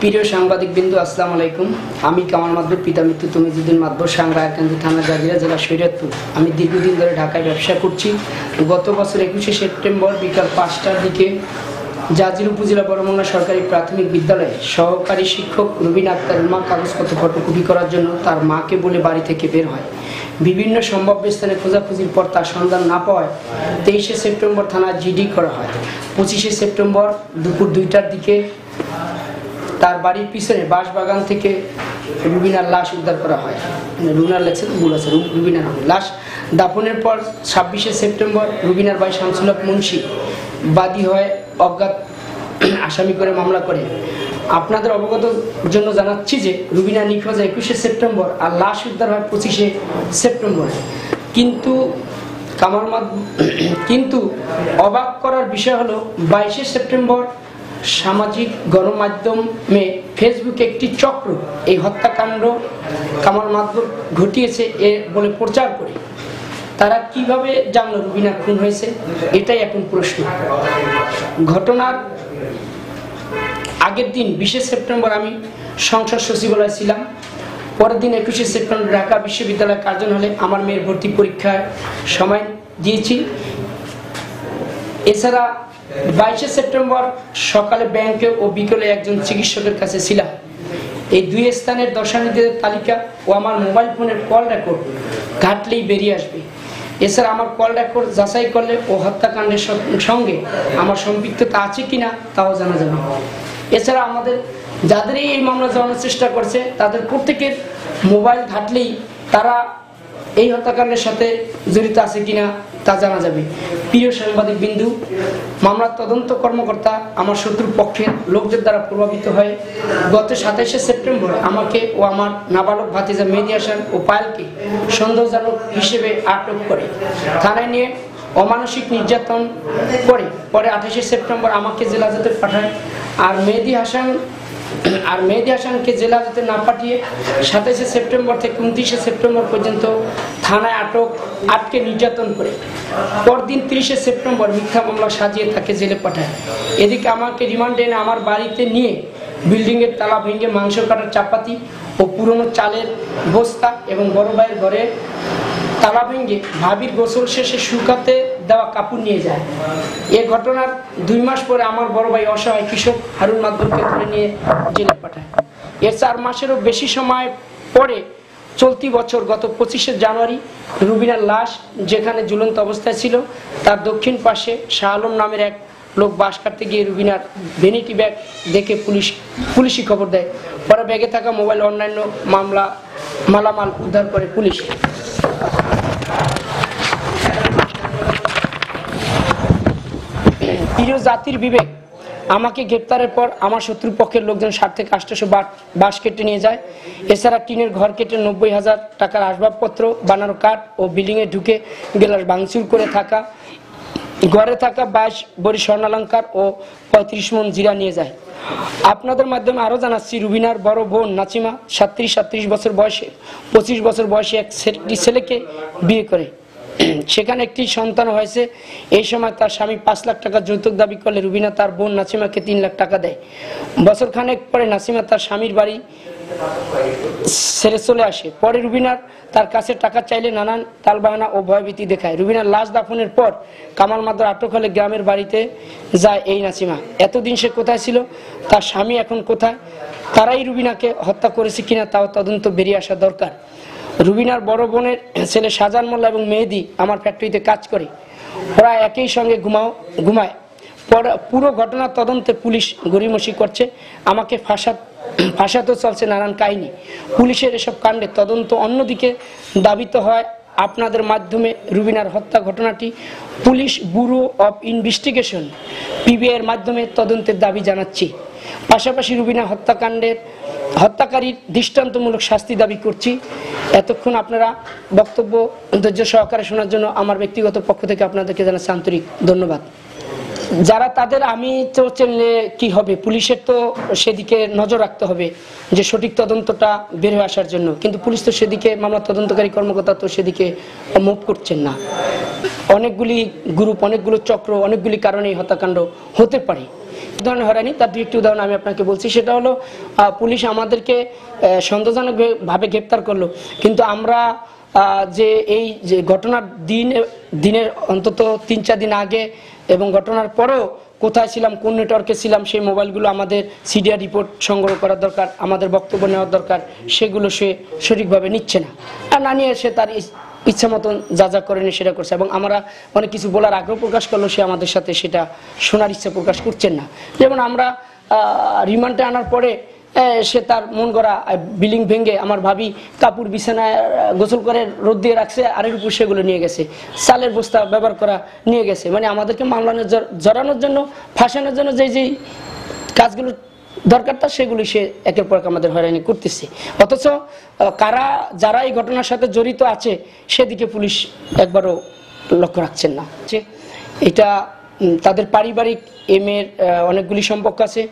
প্রিয় সাংবাদিক বিন্দু আসসালামু আলাইকুম। আমি কামাল মাদবর পিতা মৃত্যু তমিজুদ্দিন মাদবর সাংরায়কান্দি থানা জাজিরা জেলা শরীয়তপুর আমি দীর্ঘদিন ধরে ঢাকায় ব্যবসা করছি। গত বছর একুশে সেপ্টেম্বর বিকাল পাঁচটার দিকে জাজির উপজেলা বড়মঙ্গা সরকারি প্রাথমিক বিদ্যালয়ে সহকারী শিক্ষক রুবিন আক্তার মা কাগজপত্র ফটোকপি করার জন্য তার মাকে বলে বাড়ি থেকে বের হয়। বিভিন্ন সম্ভাব্য স্থানে খোঁজাখুঁজির পর তার সন্ধান না পাওয়ায় তেইশে সেপ্টেম্বর থানায় জিডি করা হয়। পঁচিশে সেপ্টেম্বর দুপুর দুইটার দিকে তার বাড়ির পিছনে বাঁশবাগান থেকে রুবিনার লাশ উদ্ধার করা হয়। মানে রুবিনার লেগছে তো ভুল আছে রুবিনার লাশ দাফনের পর ছাব্বিশে সেপ্টেম্বর রুবিনার ভাই শামসুল হক মুন্সি বাদী হয় অজ্ঞাত আসামি করে মামলা করে। আপনাদের অবগত জন্য জানাচ্ছি যে রুবিনা নিখোঁজ একুশে সেপ্টেম্বর আর লাশ উদ্ধার হয় পঁচিশে সেপ্টেম্বর। কিন্তু কামার কিন্তু অবাক করার বিষয় হলো, বাইশে সেপ্টেম্বর সামাজিক গণমাধ্যমে ফেসবুকে একটি চক্র, এই হত্যাকাণ্ড কামার মাদবর ঘটিয়েছে এ বলে প্রচার করে। তারা কীভাবে জানলো রুবিনা খুন হয়েছে? এটাই এখন প্রশ্ন। ঘটনার আগের দিন বিশে সেপ্টেম্বর আমি সংসদ সচিবালয়ে ছিলাম। পরের দিন একুশে সেপ্টেম্বর ঢাকা বিশ্ববিদ্যালয় কার্জন হলে আমার মেয়ের ভর্তি পরীক্ষার সময় দিয়েছি। এছাড়া বাইশে সেপ্টেম্বর সকালে ব্যাংকে ও বিকেলে একজন চিকিৎসকের কাছে ছিলাম। এই দুই স্থানের দর্শানীদের তালিকা ও আমার মোবাইল ফোনের কল রেকর্ড ঘাটলেই বেরিয়ে আসবে। এছাড়া আমার কল রেকর্ড যাচাই করলে ও হত্যাকাণ্ডের সঙ্গে আমার সম্পৃক্ততা আছে কিনা তাও জানা যাবে। এছাড়া আমাদের যাদের এই মামলা জানানোর চেষ্টা করছে, তাদের প্রত্যেকের মোবাইল ঘাটলেই তারা এই হত্যাকাণ্ডের সাথে জড়িত আছে কিনা তা জানা যাবে। প্রিয় সাংবাদিক বিন্দু, মামলার তদন্ত কর্মকর্তা আমার শত্রু পক্ষের লোকদের দ্বারা প্রভাবিত হয়ে গত সাতাইশে সেপ্টেম্বর আমাকে ও আমার নাবালক ভাতিজা মেহেদি হাসান ও পায়েলকে সন্দেহজনক হিসেবে আটক করে। থানায় নিয়ে অমানসিক নির্যাতন করে। পরে আঠাশে সেপ্টেম্বর আমাকে জেলা হাজতে পাঠায়। আর মেহেদি হাসান, আর মেহেদি হাসানকে জেলা হাজতে না পাঠিয়ে সাতাইশে সেপ্টেম্বর থেকে উনত্রিশে সেপ্টেম্বর পর্যন্ত থানায় আটক, আটকে নির্যাতন করে। পরদিন তিরিশে সেপ্টেম্বর মিথ্যা মামলা সাজিয়ে তাকে জেলে পাঠায়। এদিকে আমাকে রিমান্ডে এনে আমার বাড়িতে নিয়ে বিল্ডিংয়ের তালা ভেঙে মাংস কাটার চাপাতি ও পুরনো চালের বস্তা এবং বড় ভাইয়ের ঘরে তালা ভেঙে ভাবির গোসল শেষে শুকাতে দেওয়া কাপড় নিয়ে যায়। এ ঘটনার দুই মাস পরে আমার বড় ভাই অসহায় কৃষক হারুন মাধ্যমকে ধরে নিয়ে জেলে পাঠায়। এর চার মাসেরও বেশি সময় পরে চলতি বছর গত পঁচিশে জানুয়ারি রুবিনার লাশ যেখানে ঝুলন্ত অবস্থায় ছিল, তার দক্ষিণ পাশে শাহ আলম নামের এক লোক বাস কাটতে গিয়ে রুবিনার ভেনিটি ব্যাগ দেখে পুলিশ পুলিশি খবর দেয়। পরে ব্যাগে থাকা মোবাইল অন্যান্য মামলা, মালামাল উদ্ধার করে পুলিশ। প্রিয় জাতির বিবেক, আমাকে গ্রেপ্তারের পর আমার শত্রুপক্ষের লোকজন ষাট থেকে আষ্টশো বাস কেটে নিয়ে যায়। এছাড়া টিনের ঘর কেটে নব্বই হাজার টাকার আসবাবপত্র, বানানো কাঠ ও বিল্ডিংয়ে ঢুকে গেলার ভাঙচুর করে থাকা ঘরে থাকা বাইশ বড়ি, স্বর্ণালঙ্কার ও পঁয়ত্রিশ মন জিরা নিয়ে যায়। আপনাদের মাধ্যমে আরও জানাচ্ছি, রুবিনার বড় বোন নাচিমা সাত্রিশ সাত্রিশ বছর বয়সে, পঁচিশ বছর বয়সে এক ছেলেকে বিয়ে করে। সেখানে একটি সন্তান হয়েছে। এই সময় তার স্বামী পাঁচ লাখ টাকা যৌতুক দাবি করলে রুবিনা তার বোন নাসিমাকে তিন লাখ টাকা দেয়। বছর খানেক পরে নাসিমা তার স্বামীর বাড়ি ছেড়ে চলে আসে। পরে রুবিনার তার কাছে টাকা চাইলে নানান তালবাহানা ও ভয়ভীতি দেখায়। রুবিনার লাশ দাফনের পর কামাল মাদ্রার আটক হলে গ্রামের বাড়িতে যায় এই নাসিমা। এতদিন সে কোথায় ছিল? তার স্বামী এখন কোথায়? তারাই রুবিনাকে হত্যা করেছে কিনা তাও তদন্ত বেরিয়ে আসা দরকার। রুবিনার বড় বোনের ছেলে সাজান মোল্লা এবং মেহেদি আমার ফ্যাক্টরিতে কাজ করে। ওরা একই সঙ্গে ঘুমাও ঘুমায়। পর- ঘটনার তদন্তে পুলিশ গড়িমসি করছে। আমাকে ফাঁসা ফাঁসাতেও চলছে নানান কাহিনী। পুলিশের এসব কাণ্ডে তদন্ত অন্যদিকে দাবিত হয়। আপনাদের মাধ্যমে রুবিনার হত্যা ঘটনাটি পুলিশ ব্যুরো অফ ইনভেস্টিগেশন পিবিআইয়ের মাধ্যমে তদন্তের দাবি জানাচ্ছি। পাশাপাশি রুবিনা হত্যাকাণ্ডের, হত্যাকারীর দৃষ্টান্তমূলক শাস্তি দাবি করছি। এতক্ষণ আপনারা বক্তব্য ধৈর্য সহকারে শোনার জন্য আমার ব্যক্তিগত পক্ষ থেকে আপনাদেরকে জানাচ্ছি আন্তরিক ধন্যবাদ। যারা তাদের আমি তো চেনলে কি হবে? পুলিশের তো সেদিকে নজর রাখতে হবে যে সঠিক তদন্তটা বের হয়ে আসার জন্য। কিন্তু পুলিশ তো সেদিকে মামলা তদন্তকারী কর্মকর্তা তো সেদিকে মুভ করছেন না। অনেকগুলি গ্রুপ অনেকগুলো চক্র অনেকগুলি কারণে এই হত্যাকাণ্ড হতে পারে। উদাহরণ হয়রানি। তার দু একটি উদাহরণ আমি আপনাকে বলছি। সেটা হলো পুলিশ আমাদেরকে আহ, সন্দেহজনক ভাবে গ্রেপ্তার করল। কিন্তু আমরা যে এই যে ঘটনার দিন দিনের অন্তত তিন চার দিন আগে এবং ঘটনার পরেও কোথায় ছিলাম, কোন নেটওয়ার্কে ছিলাম, সেই মোবাইলগুলো আমাদের সিডিআর রিপোর্ট সংগ্রহ করার দরকার, আমাদের বক্তব্য নেওয়ার দরকার, সেগুলো সে সঠিকভাবে নিচ্ছে না। আর না নিয়ে সে তার ইচ্ছা মতন যা যা করেনি সেটা করছে এবং আমরা অনেক কিছু বলার আগ্রহ প্রকাশ করলেও সে আমাদের সাথে সেটা শোনার ইচ্ছা প্রকাশ করছেন না। যেমন আমরা রিমান্ডে আনার পরে সে তার মন করা বিলিং ভেঙে আমার ভাবি কাপড় বিছানায় গোসল করে রোদ দিয়ে রাখছে, আর এর উপর সেগুলো নিয়ে গেছে। চালের বস্তা ব্যবহার করা নিয়ে গেছে। মানে আমাদেরকে মামলানোর জড়ানোর জন্য, ফাঁসানোর জন্য যে যেই কাজগুলো দরকারটা সেগুলি সে একের পর আমাদের হয়রানি করতেছে। অথচ কারা, যারা এই ঘটনার সাথে জড়িত আছে, সেদিকে পুলিশ একবারও লক্ষ্য রাখছেন না। এটা তাদের পারিবারিক এম এর অনেকগুলি সম্পর্ক আছে।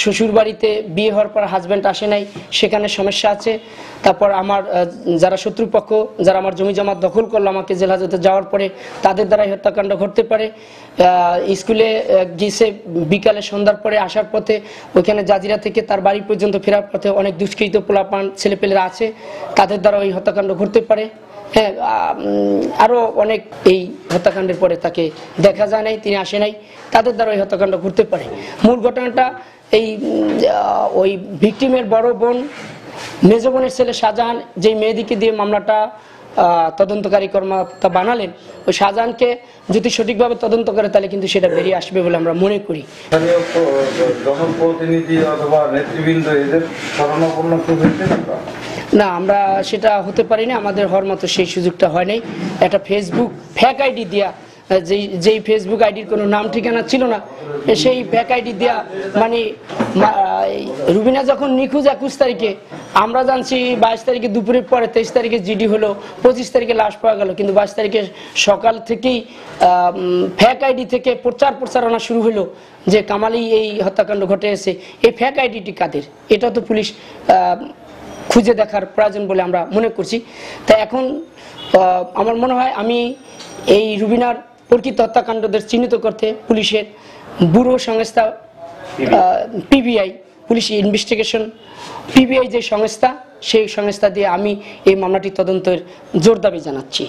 শ্বশুর বাড়িতে বিয়ে হওয়ার পর হাজব্যান্ড আসে নাই, সেখানে সমস্যা আছে। তারপর আমার যারা শত্রুপক্ষ, যারা আমার জমি জমা দখল করল আমাকে জেল হাজতে যাওয়ার পরে, তাদের দ্বারাই হত্যাকাণ্ড ঘটতে পারে। স্কুলে গিয়েছে বিকালে সন্ধ্যার পরে আসার পথে, ওইখানে জাজিরা থেকে তার বাড়ি পর্যন্ত ফেরার পথে অনেক দুষ্কৃত পোলাপান ছেলেপেলেরা আছে। তাদের দ্বারা ওই হত্যাকাণ্ড ঘটতে পারে। হ্যাঁ অনেক এই হত্যাকাণ্ডের পরে তাকে দেখা যায় নাই, তিনি আসে নাই। তাদের দ্বারা ওই হত্যাকাণ্ড ঘুরতে পারে। মূল ঘটনাটা এই ওই ভিকটিমের বড় বোন, মেজ বোনের ছেলে শাহজাহান, যেই মেয়েদিকে দিয়ে মামলাটা তদন্তকারী কর্মকর্তা বানালেন, ওই শাহজাহানকে যদি সঠিকভাবে তদন্ত করে, তাহলে কিন্তু সেটা বেরিয়ে আসবে বলে আমরা মনে করি। অথবা নেতৃবৃন্দ এদের না, আমরা সেটা হতে পারি না আমাদের হওয়ার মতো সেই সুযোগটা হয় নাই। একটা ফেসবুক ফ্যাক আইডি দিয়া, যেই যেই ফেসবুক আইডির কোনো নাম ঠিকানা ছিল না, সেই ফ্যাক আইডি দেয়া মানে রুবিনা যখন নিখোঁজ একুশ তারিখে, আমরা জানছি বাইশ তারিখে দুপুরের পরে তেইশ তারিখে জিডি হলো, পঁচিশ তারিখে লাশ পাওয়া গেল, কিন্তু বাইশ তারিখে সকাল থেকেই ফ্যাক আইডি থেকে প্রচার প্রচারণা শুরু হলো, যে কামালি এই হত্যাকাণ্ড ঘটে এসে এই ফ্যাক আইডিটি কাদের? এটা তো পুলিশ খুঁজে দেখার প্রয়োজন বলে আমরা মনে করছি। তা এখন আমার মনে হয় আমি এই রুবিনার প্রকৃত হত্যাকাণ্ডদের চিহ্নিত করতে পুলিশের ব্যুরো সংস্থা পিবিআই পুলিশ ইনভেস্টিগেশন পিবিআই যে সংস্থা সেই সংস্থা দিয়ে আমি এই মামলাটি তদন্তের জোর দাবি জানাচ্ছি।